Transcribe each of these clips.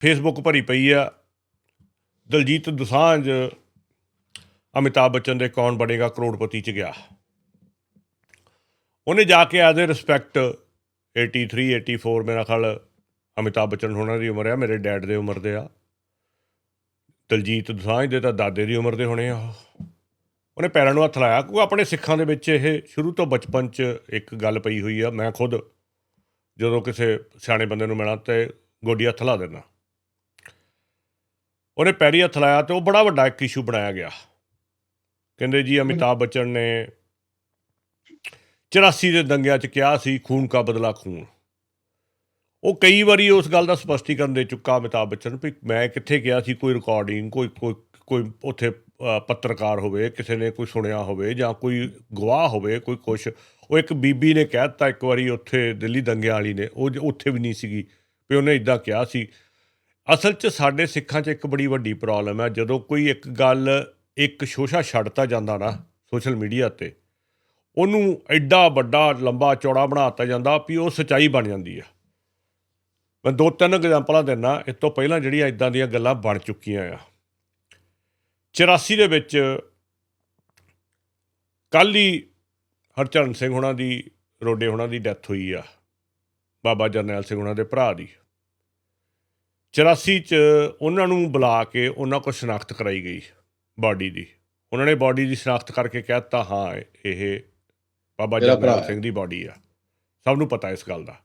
Facebook ਭਰੀ ਪਈ ਆ। ਦਲਜੀਤ ਦੁਸਾਂਝ, ਅਮਿਤਾਭ ਬੱਚਨ ਦੇ ਕੌਣ ਬਣੇਗਾ ਕਰੋੜਪਤੀ ਚ ਗਿਆ। ਉਹਨੇ ਜਾ ਕੇ ਐਜ਼ ਅ ਰਿਸਪੈਕਟ 83 84 ਮੇਰਾ ਖਿਆਲ ਅਮਿਤਾਭ ਬੱਚਨ ਹੋਣਾ ਦੀ ਉਮਰ ਆ, ਮੇਰੇ ਡੈਡ ਦੇ ਉਮਰ ਦੇ ਆ। ਦਲਜੀਤ ਦੁਸਾਂਝ ਦੇ ਤਾਂ ਦਾਦੇ ਦੀ ਉਮਰ ਦੇ ਹੋਣੇ ਆ ਉਹਨੇ ਪੈਰਾਂ ਨੂੰ ਹੱਥ ਲਾਇਆ, ਕਿਉਂਕਿ ਆਪਣੇ ਸਿੱਖਾਂ ਦੇ ਵਿੱਚ ਇਹ ਸ਼ੁਰੂ ਤੋਂ ਬਚਪਨ 'ਚ ਇੱਕ ਗੱਲ ਪਈ ਹੋਈ ਆ, ਮੈਂ ਖੁਦ ਜਦੋਂ ਕਿਸੇ ਸਿਆਣੇ ਬੰਦੇ ਨੂੰ ਮਿਲਾਂ ਤੇ ਗੋਡੀ ਹੱਥ ਲਾ ਦਿੰਦਾ। ਉਹਨੇ ਪੈਰੀ ਹੱਥ ਲਾਇਆ ਤੇ ਉਹ ਬੜਾ ਵੱਡਾ ਇੱਕ ਇਸ਼ੂ ਬਣਾਇਆ ਗਿਆ। ਕਹਿੰਦੇ ਜੀ ਅਮਿਤਾਭ ਬੱਚਨ ਨੇ 84 ਦੇ ਦੰਗਿਆਂ 'ਚ ਕਿਹਾ ਸੀ, ਖੂਨ ਕਾ ਬਦਲਾ ਖੂਨ। ਉਹ ਕਈ ਵਾਰੀ ਉਸ ਗੱਲ ਦਾ ਸਪਸ਼ਟੀਕਰਨ ਦੇ ਚੁੱਕਾ ਅਮਿਤਾਭ ਬੱਚਨ ਵੀ ਮੈਂ ਕਿੱਥੇ ਗਿਆ ਸੀ, ਕੋਈ ਰਿਕਾਰਡਿੰਗ ਕੋਈ ਕੋਈ ਕੋਈ ਉੱਥੇ ਪੱਤਰਕਾਰ ਹੋਵੇ, ਕਿਸੇ ਨੇ ਕੋਈ ਸੁਣਿਆ ਹੋਵੇ ਜਾਂ ਕੋਈ ਗਵਾਹ ਹੋਵੇ, ਕੋਈ ਕੁਛ, ਉਹ ਇੱਕ ਬੀਬੀ ਨੇ ਕਹਿ ਦਿੱਤਾ ਇੱਕ ਵਾਰੀ ਉੱਥੇ ਦਿੱਲੀ ਦੰਗਿਆਂ ਵਾਲੀ ਨੇ, ਉਹ ਉੱਥੇ ਵੀ ਨਹੀਂ ਸੀਗੀ, ਵੀ ਉਹਨੇ ਇਦਾਂ ਕਿਹਾ ਸੀ ਅਸਲ 'ਚ ਸਾਡੇ ਸਿੱਖਾਂ 'ਚ ਇੱਕ ਬੜੀ ਵੱਡੀ ਪ੍ਰੋਬਲਮ ਹੈ। ਜਦੋਂ ਕੋਈ ਇੱਕ ਗੱਲ, ਇੱਕ ਸ਼ੋਸ਼ਾ ਛੱਡਤਾ ਜਾਂਦਾ ਨਾ ਸੋਸ਼ਲ ਮੀਡੀਆ ਤੇ, ਉਹਨੂੰ ਐਡਾ ਵੱਡਾ ਲੰਬਾ ਚੌੜਾ ਬਣਾਤਾ ਜਾਂਦਾ ਵੀ ਉਹ ਸਚਾਈ ਬਣ ਜਾਂਦੀ ਆ। ਮੈਂ ਦੋ ਤਿੰਨ ਐਗਜ਼ਾਮਪਲਾਂ ਦਿੰਨਾ, ਇਸ ਤੋਂ ਪਹਿਲਾਂ ਜਿਹੜੀਆਂ ਇਦਾਂ ਦੀਆਂ ਗੱਲਾਂ ਬਣ ਚੁੱਕੀਆਂ ਆ। 84 ਦੇ ਵਿੱਚ ਕੱਲ੍ਹ ਹੀ ਹਰਚਰਨ ਸਿੰਘ ਹੁਣਾਂ ਦੀ, ਰੋਡੇ ਹੁਣਾਂ ਦੀ ਡੈਥ ਹੋਈ ਆ, ਬਾਬਾ ਜਰਨੈਲ ਸਿੰਘ ਹੁਣਾਂ ਦੇ ਭਰਾ ਦੀ। 84 ਚ ਉਹਨਾਂ ਨੂੰ ਬੁਲਾ ਕੇ ਉਹਨਾਂ ਕੋਲ ਸ਼ਨਾਖਤ ਕਰਾਈ ਗਈ ਬਾਡੀ ਦੀ। ਉਹਨਾਂ ਨੇ ਬਾਡੀ ਦੀ ਸ਼ਨਾਖਤ ਕਰਕੇ ਕਹਿ ਦਿੱਤਾ ਹਾਂ ਇਹ ਬਾਬਾ ਹੈ। ਸਿੰਘ ਦੀ ਬਾਡੀ ਆ। ਸਭ ਨੂੰ ਪਤਾ ਇਸ ਗੱਲ ਦਾ।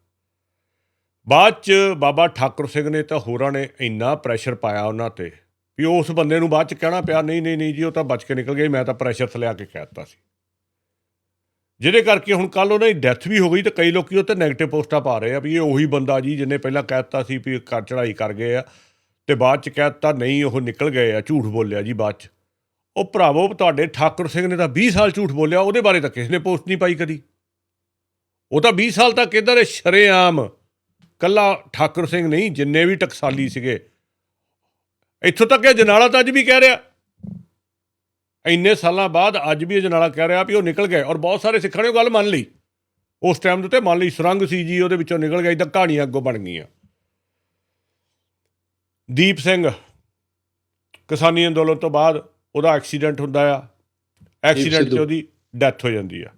ਬਾਅਦ ਚ ਬਾਬਾ ਠਾਕੁਰ ਸਿੰਘ ਨੇ ਤਾਂ ਹੋਰਾਂ ਨੇ ਇੰਨਾ ਪ੍ਰੈਸ਼ਰ ਪਾਇਆ ਉਹਨਾਂ ਤੇ ਵੀ ਉਸ ਬੰਦੇ ਨੂੰ ਬਾਅਦ ਚ ਕਹਿਣਾ ਪਿਆ ਨਹੀਂ ਨਹੀਂ ਨਹੀਂ ਜੀ ਉਹ ਤਾਂ ਬਚ ਕੇ ਨਿਕਲ ਗਿਆ ਮੈਂ ਤਾਂ ਪ੍ਰੈਸ਼ਰ ਥੱਲੇ ਆ ਕੇ ਕਹਿ ਦਿੱਤਾ ਸੀ। ਜਿਹਦੇ ਕਰਕੇ ਹੁਣ ਕੱਲ ਉਹਨਾਂ ਦੀ ਡੈਥ ਵੀ ਹੋ ਗਈ ਤੇ ਕਈ ਲੋਕੀ ਉਹ ਤੇ 네ਗੇਟਿਵ ਪੋਸਟਾਂ ਪਾ ਰਹੇ ਆ ਵੀ ਇਹ ਉਹੀ ਬੰਦਾ ਜੀ ਜਿਹਨੇ ਪਹਿਲਾਂ ਕਹਿ ਦਿੱਤਾ ਸੀ ਵੀ ਕਰ ਚੜਾਈ ਕਰ ਗਏ ਆ ਤੇ ਬਾਅਦ ਚ ਕਹਿ ਦਿੱਤਾ ਨਹੀਂ, ਉਹ ਨਿਕਲ ਗਏ ਆ, ਝੂਠ ਬੋਲਿਆ ਜੀ ਬਾਅਦ ਚ। ਉਹ ਭਰਾਵੋ, ਤੁਹਾਡੇ ਠਾਕੁਰ ਸਿੰਘ ਨੇ ਤਾਂ 20 ਸਾਲ ਝੂਠ ਬੋਲਿਆ, ਉਹਦੇ ਬਾਰੇ ਤਾਂ ਕਿਸੇ ਨੇ ਪੋਸਟ ਨਹੀਂ ਪਾਈ ਕਦੀ। ਉਹ ਤਾਂ 20 ਸਾਲ ਤੱਕ ਇਧਰ ਸ਼ਰੇਆਮ ਕੱਲਾ ਠਾਕੁਰ ਸਿੰਘ ਨਹੀਂ, ਜਿੰਨੇ ਵੀ ਟਕਸਾਲੀ ਸੀਗੇ। ਇੱਥੋਂ ਤੱਕ ਇਹ ਜਨਾਲਾ ਤਾਂ ਅੱਜ ਵੀ ਕਹਿ ਰਿਹਾ। ਇੰਨੇ ਸਾਲਾਂ ਬਾਅਦ ਅੱਜ ਵੀ ਇਹ ਜਨਾਲਾ ਕਹਿ ਰਿਹਾ ਵੀ ਉਹ ਨਿਕਲ ਗਏ ਔਰ ਬਹੁਤ ਸਾਰੇ ਸਿੱਖਾਂ ਨੇ ਉਹ ਗੱਲ ਮੰਨ ਲਈ। ਉਸ ਟਾਈਮ ਦੇ ਉੱਤੇ ਮੰਨ ਲਈ ਸੁਰੰਗ ਸੀ ਜੀ ਉਹਦੇ ਵਿੱਚੋਂ ਨਿਕਲ ਗਏ ਤਾਂ ਕਹਾਣੀਆਂ ਅੱਗੋਂ ਬਣ ਗਈਆਂ। ਦੀਪ ਸਿੰਘ ਕਿਸਾਨੀ ਅੰਦੋਲਨ ਤੋਂ ਬਾਅਦ ਉਹਦਾ ਐਕਸੀਡੈਂਟ ਹੁੰਦਾ ਆ। ਐਕਸੀਡੈਂਟ 'ਚ। ਉਹਦੀ ਡੈਥ ਹੋ ਜਾਂਦੀ ਆ।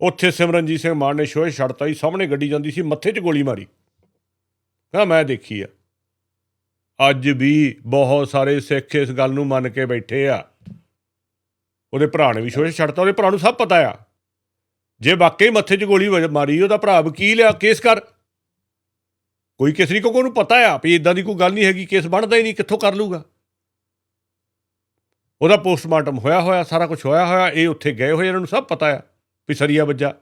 ਉੱਥੇ ਸਿਮਰਨਜੀਤ ਸਿੰਘ ਮਾਨ ਨੇ ਸ਼ੋਏ ਛੱਡਤਾ ਹੀ ਸਾਹਮਣੇ ਗੱਡੀ ਜਾਂਦੀ ਸੀ ਮੱਥੇ 'ਚ ਗੋਲੀ ਮਾਰੀ। ਕਹਿੰਦਾ ਮੈਂ ਦੇਖੀ ਆ। ਅੱਜ ਵੀ ਬਹੁਤ ਸਾਰੇ ਸਿੱਖ ਇਸ ਗੱਲ ਨੂੰ ਮੰਨ ਕੇ ਬੈਠੇ ਆ। ਉਹਦੇ ਭਰਾ ਨੇ ਵੀ ਸ਼ੋਏ ਛੱਡਤਾ, ਉਹਦੇ ਭਰਾ ਨੂੰ ਸਭ ਪਤਾ ਆ। ਜੇ ਵਾਕਈ ਮੱਥੇ 'ਚ ਗੋਲੀ ਵਜ- ਮਾਰੀ, ਉਹਦਾ ਭਰਾ ਵਕੀਲ ਆ ਕੇਸ ਕਰ। ਕੋਈ ਕਿਸਰੀ ਕੋ ਨੂੰ ਪਤਾ ਆ ਵੀ ਇਦਾਂ ਦੀ ਕੋਈ ਗੱਲ ਨਹੀਂ ਹੈਗੀ, ਕੇਸ ਬਣਦਾ ਹੀ ਨਹੀਂ, ਕਿੱਥੋਂ ਕਰ ਲੂਗਾ ਉਹਦਾ ਪੋਸਟਮਾਰਟਮ ਹੋਇਆ ਹੋਇਆ, ਸਾਰਾ ਕੁਝ ਹੋਇਆ ਹੋਇਆ, ਇਹ ਉੱਥੇ ਗਏ ਹੋਏ, ਇਹਨਾਂ ਨੂੰ ਸਭ ਪਤਾ ਆ ਵੀ ਸਰੀਆ ਵੱਜਾ।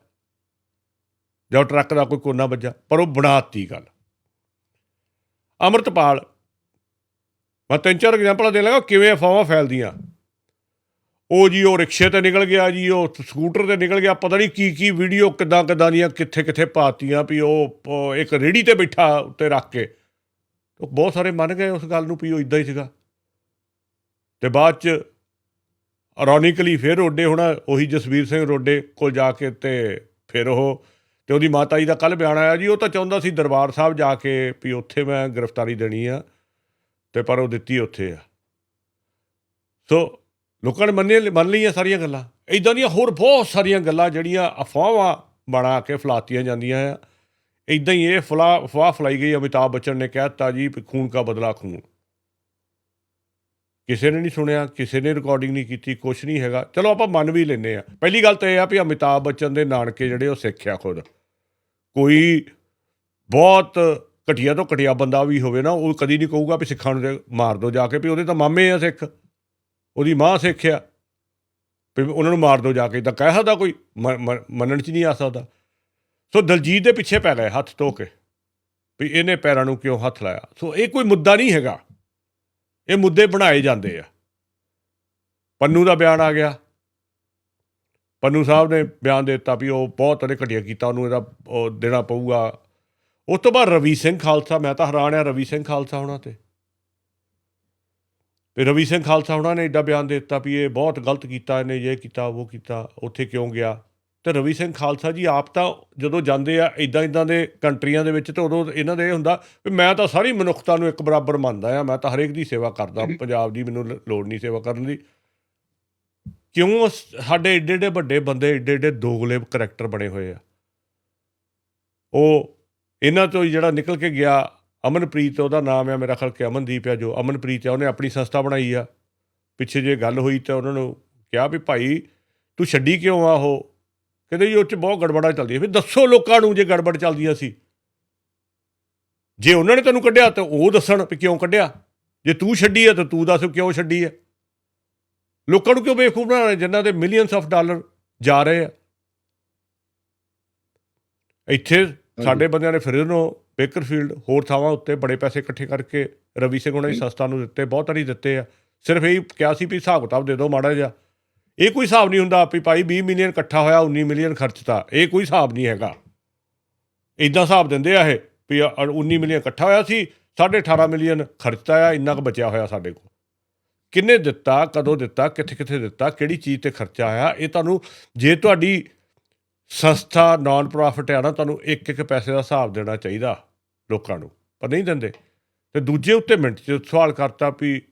ਜਾਂ ਟਰੱਕ ਦਾ ਕੋਈ ਕੋਨਾ ਵੱਜਾ, ਪਰ ਉਹ ਬਣਾਤੀ ਗੱਲ। ਅਮਰਤਪਾਲ, ਮੈਂ ਤਿੰਨ ਚਾਰ ਐਗਜ਼ਾਮਪਲਾਂ ਦੇ ਲਗਾ, ਕਿਵੇਂ ਅਫਵਾਹਾਂ ਫੈਲਦੀਆਂ। ਉਹ ਜੀ, ਉਹ ਰਿਕਸ਼ੇ ਤੇ ਨਿਕਲ ਗਿਆ ਜੀ, ਉਹ ਸਕੂਟਰ ਤੇ ਨਿਕਲ ਗਿਆ। ਪਤਾ ਨਹੀਂ ਕੀ ਕੀ ਵੀਡੀਓ ਕਿੱਦਾਂ ਕਿੱਦਾਂ ਦੀਆਂ ਕਿੱਥੇ ਕਿੱਥੇ ਪਾਤੀਆਂ ਵੀ ਉਹ ਇੱਕ ਰੇੜੀ ਤੇ ਬੈਠਾ ਉੱਤੇ ਰੱਖ ਕੇ। ਉਹ ਬਹੁਤ ਸਾਰੇ ਮੰਨ ਗਏ ਉਸ ਗੱਲ ਨੂੰ ਵੀ ਉਹ ਇਦਾਂ ਹੀ ਸੀਗਾ। ਤੇ ਬਾਅਦ ਚ ਇਰੋਨਿਕਲੀ ਫਿਰ ਰੋਡੇ ਹੁਣ, ਉਹੀ ਜਸਵੀਰ ਸਿੰਘ ਰੋਡੇ ਕੋਲ ਜਾ ਕੇ ਤੇ ਫਿਰ ਉਹ, ਤੇ ਉਹਦੀ ਮਾਤਾ ਜੀ ਦਾ ਕੱਲ ਬਿਆਨ ਆਇਆ ਜੀ, ਉਹ ਤਾਂ ਚਾਹੁੰਦਾ ਸੀ ਦਰਬਾਰ ਸਾਹਿਬ ਜਾ ਕੇ ਵੀ ਉੱਥੇ ਮੈਂ ਗ੍ਰਿਫਤਾਰੀ ਦੇਣੀ ਆ, ਤੇ ਪਰ ਉਹ ਦਿੱਤੀ ਉੱਥੇ ਆ। ਸੋ ਲੋਕਾਂ ਨੇ ਮੰਨੇ ਮੰਨ ਲਈਆਂ ਸਾਰੀਆਂ ਗੱਲਾਂ। ਇਦਾਂ ਦੀਆਂ ਹੋਰ ਬਹੁਤ ਸਾਰੀਆਂ ਗੱਲਾਂ ਜਿਹੜੀਆਂ ਅਫਵਾਹਾਂ ਬਣਾ ਕੇ ਫਲਾਤੀਆਂ ਜਾਂਦੀਆਂ ਆ। ਇਦਾਂ ਹੀ ਇਹ ਫਲਾ, ਅਫਵਾਹ ਫਲਾਈ ਗਈ ਅਮਿਤਾਭ ਬੱਚਨ ਨੇ ਕਹਿ ਦਿੱਤਾ ਜੀ ਵੀ ਖੂਨ ਕਾ ਬਦਲਾ ਖੂਨ। ਕਿਸੇ ਨੇ ਨਹੀਂ ਸੁਣਿਆ, ਕਿਸੇ ਨੇ ਰਿਕਾਰਡਿੰਗ ਨਹੀਂ ਕੀਤੀ ਕੁਝ ਨਹੀਂ ਹੈਗਾ। ਚਲੋ ਆਪਾਂ ਮੰਨ ਵੀ ਲੈਨੇ ਆ। ਪਹਿਲੀ ਗੱਲ ਤਾਂ ਇਹ ਆ ਵੀ ਅਮਿਤਾਭ ਬੱਚਨ ਦੇ ਨਾਨਕੇ ਜਿਹੜੇ ਉਹ ਸਿੱਖਿਆ ਖੁਦ। ਕੋਈ ਬਹੁਤ ਘਟੀਆ ਤੋਂ ਘਟੀਆ ਬੰਦਾ ਵੀ ਹੋਵੇ ਨਾ, ਉਹ ਕਦੀ ਨਹੀਂ ਕਹੂਗਾ ਵੀ ਸਿੱਖਾਂ ਨੂੰ ਤੇ ਮਾਰ ਦਿਓ ਜਾ ਕੇ ਵੀ ਉਹਦੇ ਤਾਂ ਮਾਮੇ ਆ ਸਿੱਖ। ਉਹਦੀ ਮਾਂ ਸਿੱਖਿਆ। ਵੀ ਉਹਨਾਂ ਨੂੰ ਮਾਰ ਦਿਓ ਜਾ ਕੇ। ਤਾਂ ਕਹਿ ਸਕਦਾ ਕੋਈ, ਮ- ਮ- ਮੰਨਣ ਚ ਨਹੀਂ ਆ ਸਕਦਾ। ਸੋ ਦਲਜੀਤ ਦੇ ਪਿੱਛੇ ਪੈ ਗਏ ਹੱਥ ਧੋ ਕੇ। ਵੀ ਇਹਨੇ ਪੈਰਾਂ ਨੂੰ ਕਿਉਂ ਹੱਥ ਲਾਇਆ? ਸੋ ਇਹ ਕੋਈ ਮੁੱਦਾ ਨਹੀਂ ਹੈਗਾ। ਇਹ ਮੁੱਦੇ ਬਣਾਏ ਜਾਂਦੇ ਆ। ਪੰਨੂ ਦਾ ਬਿਆਨ ਆ ਗਿਆ। ਪੰਨੂ ਸਾਹਿਬ ਨੇ ਬਿਆਨ ਦੇ ਦਿੱਤਾ ਵੀ ਉਹ ਬਹੁਤ ਉਹਨੇ ਘਟੀਆ ਕੀਤਾ, ਉਹਨੂੰ ਇਹਦਾ ਉਹ ਦੇਣਾ ਪਊਗਾ। ਉਸ ਤੋਂ ਬਾਅਦ ਰਵੀ ਸਿੰਘ ਖਾਲਸਾ, ਮੈਂ ਤਾਂ ਹੈਰਾਨ ਆ ਰਵੀ ਸਿੰਘ ਖਾਲਸਾ ਹੋਣਾ ਤੇ। ਵੀ ਰਵੀ ਸਿੰਘ ਖਾਲਸਾ ਉਹਨਾਂ ਨੇ ਏਡਾ ਬਿਆਨ ਦੇ ਦਿੱਤਾ ਵੀ ਇਹ ਬਹੁਤ ਗਲਤ ਕੀਤਾ, ਇਹਨੇ ਇਹ ਕੀਤਾ, ਉਹ ਕੀਤਾ, ਉੱਥੇ ਕਿਉਂ ਗਿਆ? ਤੇ ਰਵੀ ਸਿੰਘ ਖਾਲਸਾ ਜੀ ਆਪ ਤਾਂ ਜਦੋਂ ਜਾਂਦੇ ਆ ਇਦਾਂ ਇਦਾਂ ਦੇ ਕੰਟਰੀਆਂ ਦੇ ਵਿੱਚ ਤੇ ਉਦੋਂ ਇਹਨਾਂ ਦੇ ਇਹ ਹੁੰਦਾ ਵੀ ਮੈਂ ਤਾਂ ਸਾਰੀ ਮਨੁੱਖਤਾ ਨੂੰ ਇੱਕ ਬਰਾਬਰ ਮੰਨਦਾ ਆ, ਮੈਂ ਤਾਂ ਹਰੇਕ ਦੀ ਸੇਵਾ ਕਰਦਾ, ਪੰਜਾਬ ਦੀ ਮੈਨੂੰ ਲ- ਲੋੜ ਨਹੀਂ ਸੇਵਾ ਕਰਨ ਦੀ। ਕਿਉਂ ਸ- ਸਾਡੇ ਏਡੇ ਏਡੇ ਵੱਡੇ ਬੰਦੇ, ਏਡੇ ਏਡੇ ਦੋਗਲੇ ਕਰੈਕਟਰ ਬਣੇ ਹੋਏ ਆ। ਉਹ ਇਹਨਾਂ ਤੋਂ ਹੀ ਜਿਹੜਾ ਨਿਕਲ ਕੇ ਗਿਆ ਅਮਨਪ੍ਰੀਤ ਉਹਦਾ ਨਾਮ ਆ ਮੇਰਾ ਖਿਆਲ ਕਿ ਅਮਨਦੀਪ ਆ ਜੋ। ਅਮਨਪ੍ਰੀਤ ਆ ਉਹਨੇ ਆਪਣੀ ਸੰਸਥਾ ਬਣਾਈ ਆ। ਪਿੱਛੇ ਜੇ ਗੱਲ ਹੋਈ ਤਾਂ ਉਹਨਾਂ ਨੂੰ ਕਿਹਾ ਵੀ ਭਾਈ ਤੂੰ ਛੱਡੀ ਕਿਉਂ ਆ ਉਹ? ਕਹਿੰਦੇ ਜੀ ਉਹ 'ਚ ਬਹੁਤ ਗੜਬੜਾ ਚੱਲਦੀ ਹੈ ਫਿਰ ਦੱਸੋ ਲੋਕਾਂ ਨੂੰ ਜੇ ਗੜਬੜ ਚੱਲਦੀਆਂ ਸੀ। ਜੇ ਉਹਨਾਂ ਨੇ ਤੈਨੂੰ ਕੱਢਿਆ ਤਾਂ ਉਹ ਦੱਸਣ ਵੀ ਕਿਉਂ ਕੱਢਿਆ। ਜੇ ਤੂੰ ਛੱਡੀ ਹੈ ਤਾਂ ਤੂੰ ਦੱਸ ਕਿਉਂ ਛੱਡੀ ਹੈ ਲੋਕਾਂ ਨੂੰ ਕਿਉਂ ਬੇਵਕੂਫ ਬਣਾ ਰਹੇ? ਜਿਨ੍ਹਾਂ ਦੇ ਮਿਲੀਅਨਸ ਆਫ ਡਾਲਰ ਜਾ ਰਹੇ ਆ। ਇੱਥੇ ਸਾਡੇ ਬੰਦਿਆਂ ਨੇ ਫਿਰ ਉਹਨੂੰ ਬੇਕਰਫੀਲਡ ਹੋਰ ਥਾਵਾਂ ਉੱਤੇ ਬੜੇ ਪੈਸੇ ਇਕੱਠੇ ਕਰਕੇ ਰਵੀ ਸਿੰਘ ਉਹਨਾਂ ਦੀ ਸੰਸਥਾ ਨੂੰ ਦਿੱਤੇ ਬਹੁਤ ਵਾਰੀ ਦਿੱਤੇ ਆ। ਸਿਰਫ ਇਹ ਕਿਹਾ ਸੀ ਵੀ ਹਿਸਾਬ ਕਿਤਾਬ ਦੇ ਦਿਓ ਮਾੜਾ ਜਿਹਾ। ਇਹ ਕੋਈ ਹਿਸਾਬ ਨਹੀਂ ਹੁੰਦਾ ਵੀ ਭਾਈ 20 ਮਿਲੀਅਨ ਇਕੱਠਾ ਹੋਇਆ 19 ਮਿਲੀਅਨ ਖਰਚਤਾ। ਇਹ ਕੋਈ ਹਿਸਾਬ ਨਹੀਂ ਹੈਗਾ। ਇਦਾਂ ਹਿਸਾਬ ਦਿੰਦੇ ਆ ਇਹ ਵੀ ਆ 19 ਮਿਲੀਅਨ ਇਕੱਠਾ ਹੋਇਆ ਸੀ 18.5 ਮਿਲੀਅਨ ਖਰਚਤਾ ਆ ਇੰਨਾ ਕੁ ਬਚਿਆ ਹੋਇਆ ਸਾਡੇ ਕੋਲ। ਕਿੰਨੇ ਦਿੱਤਾ ਕਦੋਂ ਦਿੱਤਾ ਕਿੱਥੇ ਕਿੱਥੇ ਦਿੱਤਾ ਕਿਹੜੀ ਚੀਜ਼ ਤੇ ਖਰਚਾ ਆਇਆ ਇਹ ਤੁਹਾਨੂੰ ਜੇ ਤੁਹਾਡੀ ਸੰਸਥਾ ਨਾਨ ਪ੍ਰੋਫਿਟ ਹੈ ਨਾ, ਤੁਹਾਨੂੰ ਇੱਕ ਇੱਕ ਪੈਸੇ ਦਾ ਹਿਸਾਬ ਦੇਣਾ ਚਾਹੀਦਾ ਲੋਕਾਂ ਨੂੰ, ਪਰ ਨਹੀਂ ਦਿੰਦੇ। ਤੇ ਦੂਜੇ ਉੱਤੇ ਮਿੰਟ 'ਚ ਸਵਾਲ ਕਰਤਾ ਵੀ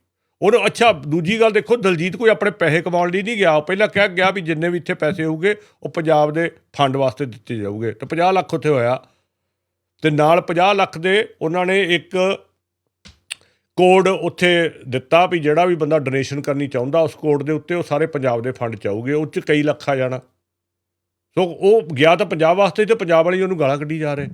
ਉਹਨੂੰ, ਅੱਛਾ, ਦੂਜੀ ਗੱਲ ਦੇਖੋ, ਦਲਜੀਤ ਕੋਈ ਆਪਣੇ ਪੈਸੇ ਕਮਾਉਣ ਲਈ ਨਹੀਂ ਗਿਆ, ਉਹ ਪਹਿਲਾਂ ਕਹਿ ਗਿਆ ਵੀ ਜਿੰਨੇ ਵੀ ਇੱਥੇ ਪੈਸੇ ਹੋਊਗੇ, ਉਹ ਪੰਜਾਬ ਦੇ ਫੰਡ ਵਾਸਤੇ ਦਿੱਤੇ ਜਾਊਗੇ। ਤੇ 50 ਲੱਖ ਉੱਥੇ ਹੋਇਆ। ਤੇ ਨਾਲ 50 ਲੱਖ ਦੇ ਉਹਨਾਂ ਨੇ ਇੱਕ ਕੋਡ ਉੱਥੇ ਦਿੱਤਾ ਵੀ ਜਿਹੜਾ ਵੀ ਬੰਦਾ ਡੋਨੇਸ਼ਨ ਕਰਨੀ ਚਾਹੁੰਦਾ, ਉਸ ਕੋਡ ਦੇ ਉੱਤੇ ਉਹ ਸਾਰੇ ਪੰਜਾਬ ਦੇ ਫੰਡ ਚਾਹੂਗੇ ਉਹ 'ਚ ਕਈ ਲੱਖ ਆ ਜਾਣਾ। ਸੋ ਉਹ ਗਿਆ ਤਾਂ ਪੰਜਾਬ ਵਾਸਤੇ ਤੇ ਪੰਜਾਬ ਵਾਲੀ ਉਹਨੂੰ ਗਾਲਾਂ ਕੱਢੀ ਜਾ ਰਹੇ।